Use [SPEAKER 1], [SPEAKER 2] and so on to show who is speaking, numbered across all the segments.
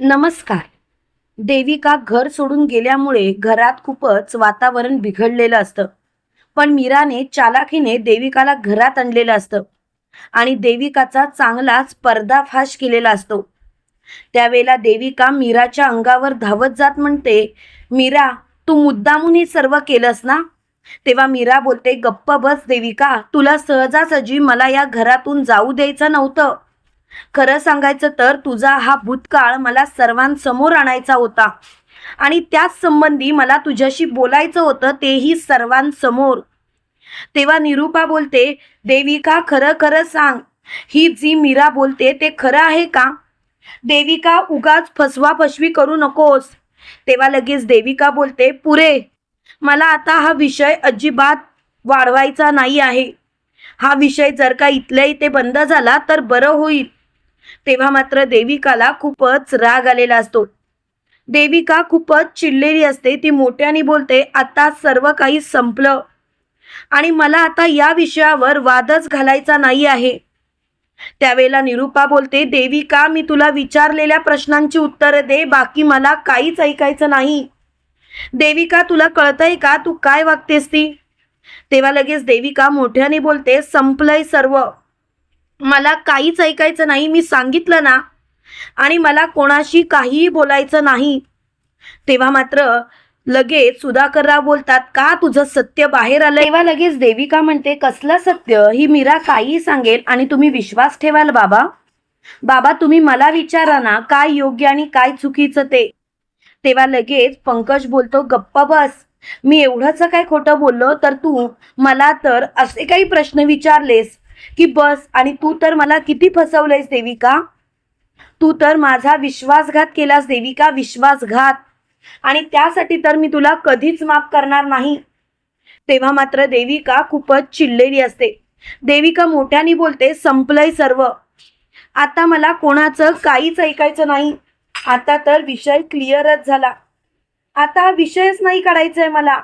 [SPEAKER 1] नमस्कार. देविका घर सोडून गेल्यामुळे घरात खूपच वातावरण बिघडलेलं असतं. पण मीराने चालाखीने देविकाला घरात आणलेलं असतं आणि देविकाचा चांगलाच पर्दाफाश केलेला असतो. त्यावेळेला देविका मीराच्या अंगावर धावत जात म्हणते मीरा तू मुद्दामून हे सर्व केलंस ना तेव्हा मीरा बोलते गप्प बस देविका तुला सहजासहजी मला या घरातून जाऊ द्यायचं नव्हतं. खरं सांगायचं तर तुझा हा भूतकाळ मला सर्वांसमोर आणायचा होता. आणि त्याच संबंधी मला तुझ्याशी बोलायचं होतं तेही सर्वांसमोर. तेव्हा निरूपा बोलते देविका खरं खरं सांग. ही जी मीरा बोलते ते खरं आहे का? देविका उगाच फसवा फसवी करू नकोस. तेव्हा लगेच देविका बोलते पुरे मला आता हा विषय अजिबात वाढवायचा नाही आहे. हा विषय जर का इथल्या इथे बंद झाला तर बरं होईल. तेव्हा मात्र देविकाला खूपच राग आलेला असतो. देविका खूपच चिडलेली असते ती मोठ्याने बोलते आता सर्व काही संपलं. आणि मला आता या विषयावर वादच घालायचा नाही आहे. त्यावेळेला निरूपा बोलते देविका मी तुला विचारलेल्या प्रश्नांची उत्तरं दे बाकी मला काहीच ऐकायचं नाही. देविका तुला कळतंय का? तू काय वागतेस ती? तेव्हा लगेच देविका मोठ्याने बोलते संपलंय सर्व. मला काहीच ऐकायचं नाही मी सांगितलं ना. आणि मला कोणाशी काहीही बोलायचं नाही. तेव्हा मात्र लगेच सुधाकरराव बोलतात का तुझं सत्य बाहेर आलं तेव्हा लगेच देविका म्हणते कसलं सत्य? ही मीरा काही सांगेल आणि तुम्ही विश्वास ठेवाल बाबा. बाबा तुम्ही मला विचारा ना काय योग्य आणि काय चुकीचं ते. तेव्हा लगेच पंकज बोलतो गप्पा बस. मी एवढंच काय खोटं बोललो? तर तू मला तर असे काही प्रश्न विचारलेस. की बस आणि तू तर मला किती फसवलंयस देविका? तू तर माझा विश्वासघात केलास देविका विश्वासघात. आणि त्यासाठी तर मी तुला कधीच माफ करणार नाही. तेव्हा मात्र देविका खूपच चिडलेली असते. देविका मोठ्याने बोलते संपलंय सर्व. आता मला कोणाचं काहीच ऐकायचं नाही. आता तर विषय क्लिअरच झाला. आता हा विषयच नाही काढायचा आहे मला.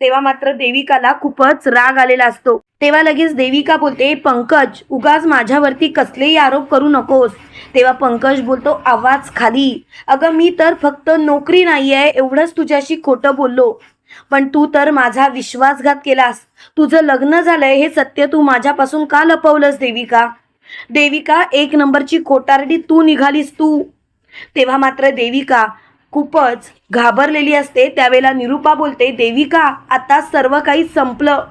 [SPEAKER 1] तेव्हा मात्र देविकाला खूपच राग आलेला असतो. तेव्हा लगेच देविका बोलते पंकज उगाच माझ्यावरती कसलेही आरोप करू नकोस. तेव्हा पंकज बोलतो आवाज खाली. अगं मी तर फक्त नोकरी नाही आहे एवढंच तुझ्याशी खोटं बोललो. पण तू तर माझा विश्वासघात केलास. तुझं लग्न झालंय हे सत्य तू माझ्यापासून का लपवलंस देविका? देविका एक नंबरची खोटारडी तू निघालीस तू. तेव्हा मात्र देविका खूपच घाबरलेली असते. त्यावेळेला निरूपा बोलते देविका आता सर्व काही संपलं.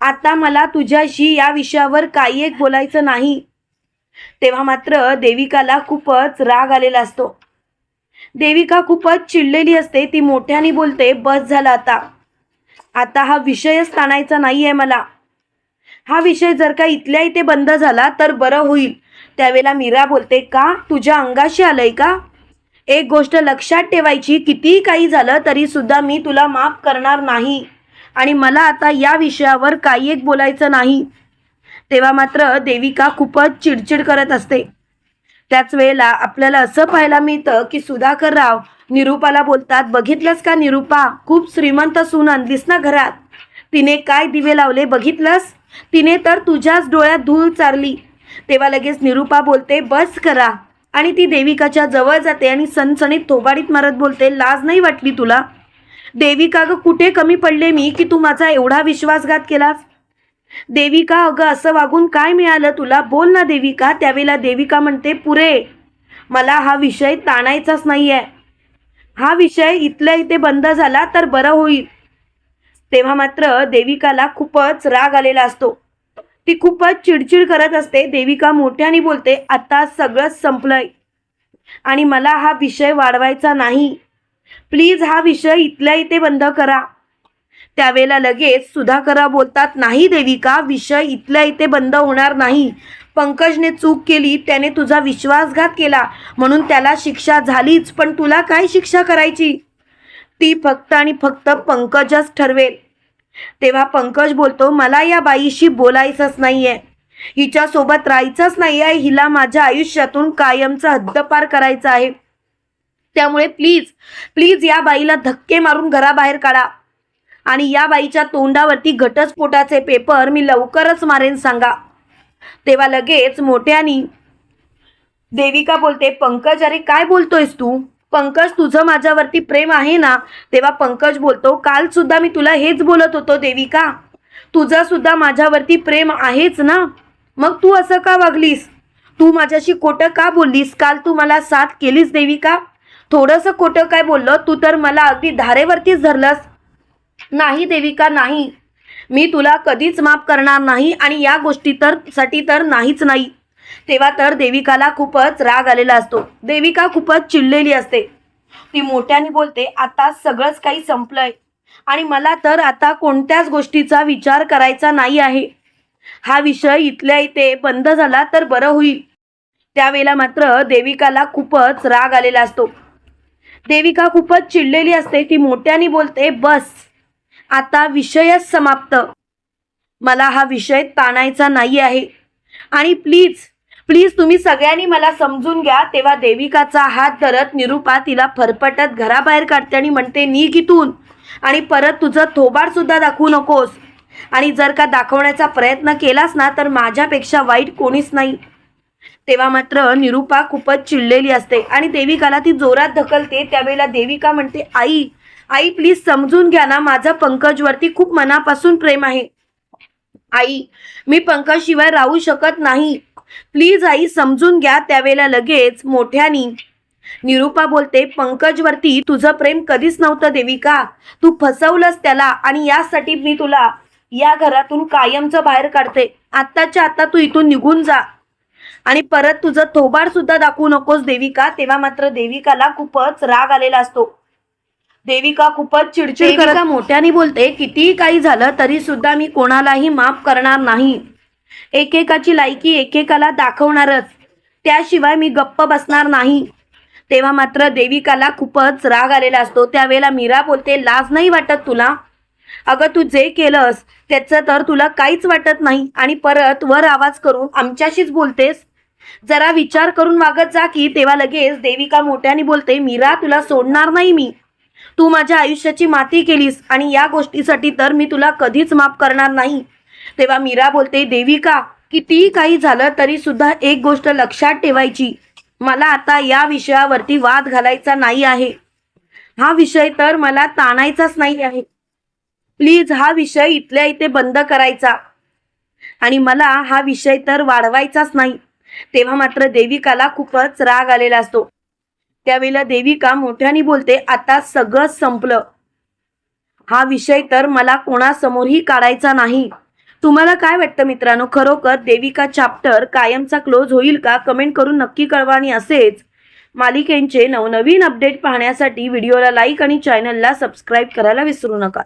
[SPEAKER 1] आता मला तुझ्याशी या विषयावर काही एक बोलायचं नाही. तेव्हा मात्र देविकाला खूपच राग आलेला असतो. देविका खूपच चिडलेली असते ती मोठ्याने बोलते बस झाला आता. आता हा विषयच ताणायचा नाही आहे मला. हा विषय जर का इथल्या इथे बंद झाला तर बरं होईल. त्यावेळेला मीरा बोलते का? तुझ्या अंगाशी आलंय का? एक गोष्ट लक्षात ठेवायची कितीही काही झालं तरी सुद्धा मी तुला माफ करणार नाही. आणि मला आता या विषयावर काही एक बोलायचं नाही. तेव्हा मात्र देविका खूपच चिडचिड करत असते. त्याच वेळेला आपल्याला असं पाहायला मिळतं की सुधाकर राव निरूपाला बोलतात बघितलंस का निरूपा? खूप श्रीमंत सून आणलीस ना घरात. तिने काय दिवे लावले बघितलंस? तिने तर तुझ्याच डोळ्यात धूळ चारली. तेव्हा लगेच निरूपा बोलते बस करा. आणि ती देविकाच्या जवळ जाते आणि सणसणीत थोबाडीत मारत बोलते लाज नाही वाटली तुला? देविका ग कुठे कमी पडले मी की तू माझा एवढा विश्वासघात केलास? देविका अगं असं वागून काय मिळालं तुला? बोल ना देविका त्यावेळेला देविका म्हणते पुरे मला हा विषय ताणायचाच नाही आहे हा विषय इथल्या इथे बंद झाला तर बरं होईल. तेव्हा मात्र देविकाला खूपच राग आलेला असतो. ती खूपच चिडचिड करत असते. देविका मोठ्याने बोलते आता सगळंच संपलंय आणि मला हा विषय वाढवायचा नाही. प्लीज हा विषय इथल्या इथे बंद करा. त्यावेळेला लगेच सुधाकरा बोलतात नाही देविका विषय इथल्या इथे बंद होणार नाही. पंकजने चूक केली त्याने तुझा विश्वासघात केला. म्हणून त्याला शिक्षा झालीच पण तुला काय शिक्षा करायची? ती फक्त आणि फक्त पंकजच ठरवेल. तेव्हा पंकज बोलतो मला या बाईशी बोलायचंच नाहीये. हिच्यासोबत राहायचंच नाही आहे हिला माझ्या आयुष्यातून कायमचा हद्दपार करायचा आहे. त्यामुळे प्लीज प्लीज या बाईला धक्के मारून घराबाहेर काढा. आणि या बाईच्या तोंडावरती घटस्फोटाचे पेपर मी लवकरच मारेन सांगा. तेव्हा लगेच मोठ्यानी देविका बोलते पंकज अरे काय बोलतोयस तू? पंकज तुझं माझ्यावरती प्रेम आहे ना? तेव्हा पंकज बोलतो काल सुद्धा मी तुला हेच बोलत होतो देविका. तुझं सुद्धा माझ्यावरती प्रेम आहेच ना? मग तू असं का वागलीस? तू माझ्याशी खोटं का बोललीस? काल तू मला साथ केलीस देविका? थोडंसं खोटं काय बोललं? तू तर मला अगदी धारेवरतीच धरलंस. नाही देविका नाही. मी तुला कधीच माफ करणार नाही आणि या गोष्टी तर साठी तर नाहीच नाही. तेव्हा तर देविकाला खूपच राग आलेला असतो. देविका खूपच चिडलेली असते. ती मोठ्याने बोलते आता सगळंच काही संपलंय आणि मला तर आता कोणत्याच गोष्टीचा विचार करायचा नाही आहे. हा विषय इथल्या इथे बंद झाला तर बरं होईल. त्यावेळेला मात्र देविकाला खूपच राग आलेला असतो. देविका खूपच चिडलेली असते. ती मोठ्याने बोलते बस आता विषयच समाप्त. मला हा विषय ताणायचा नाही आहे. आणि प्लीज प्लीज तुम्ही सगळ्यांनी मला समजून घ्या. तेव्हा देविकाचा हात धरत निरुपा तिला फरफटत घराबाहेर काढते आणि म्हणते निघ इथून आणि परत तुझं थोबाड सुद्धा दाखवू नकोस. आणि जर का दाखवण्याचा प्रयत्न केलास ना तर माझ्यापेक्षा वाईट कोणीच नाही. तेव्हा मात्र निरुपा खूपच चिडलेली असते. आणि देविकाला ती जोरात ढकलते. त्यावेळेला देविका म्हणते आई आई प्लीज समजून घ्या ना माझं पंकजवरती खूप मनापासून प्रेम आहे. आई मी पंकज शिवाय राहू शकत नाही. प्लीज आई समजून घ्या. त्यावेळेला लगेच मोठ्यानी निरुपा बोलते पंकजवरती तुझं प्रेम कधीच नव्हतं देविका. तू फसवलंस त्याला आणि यासाठी मी तुला या घरातून कायमचं बाहेर काढते. आत्ताच्या आता तू इथून निघून जा. आणि परत तुझं थोबाड सुद्धा दाखवू नकोस देविका. तेव्हा मात्र देविकाला खूपच राग आलेला असतो. देविका खूपच चिडचिड करत मोठ्याने बोलते कितीही काही झालं तरी सुद्धा मी कोणालाही माफ करणार नाही. एकेकाची लायकी एकेकाला दाखवणारच. त्याशिवाय मी गप्प बसणार नाही. तेव्हा मात्र देविकाला खूपच राग आलेला असतो. त्यावेळेला मीरा बोलते लाज नाही वाटत तुला? अगं तू जे केलंस त्याचं तर तुला काहीच वाटत नाही. आणि परत वर आवाज करून आमच्याशीच बोलतेस? जरा विचार करून वागत जा की तेव्हा लगेच देविका मोठ्याने बोलते मीरा तुला सोडणार नाही मी. तू माझ्या आयुष्याची माती केलीस आणि या गोष्टीसाठी तर मी तुला कधीच माफ करणार नाही. तेव्हा मीरा बोलते देविका कितीही काही झालं तरी सुद्धा एक गोष्ट लक्षात ठेवायची. मला आता या विषयावरती वाद घालायचा नाही आहे. हा विषय तर मला ताणायचाच नाही आहे. प्लीज हा विषय इथल्या इथे बंद करायचा. आणि मला हा विषय तर वाढवायचाच नाही. तेव्हा मात्र देविकाला खूपच राग आलेला असतो. त्यावेळेला देविका मोठ्याने बोलते आता सगळं संपलं. हा विषय तर मला कोणासमोरही काढायचा नाही. तुम्हाला काय वाटतं मित्रांनो? खरोखर देविका चॅप्टर कायमचा क्लोज होईल का? कमेंट करून नक्की कळवा आणि असेच मालिकेंचे नवनवीन अपडेट पाहण्यासाठी व्हिडिओला लाईक आणि चॅनलला सबस्क्राईब करायला विसरू नका.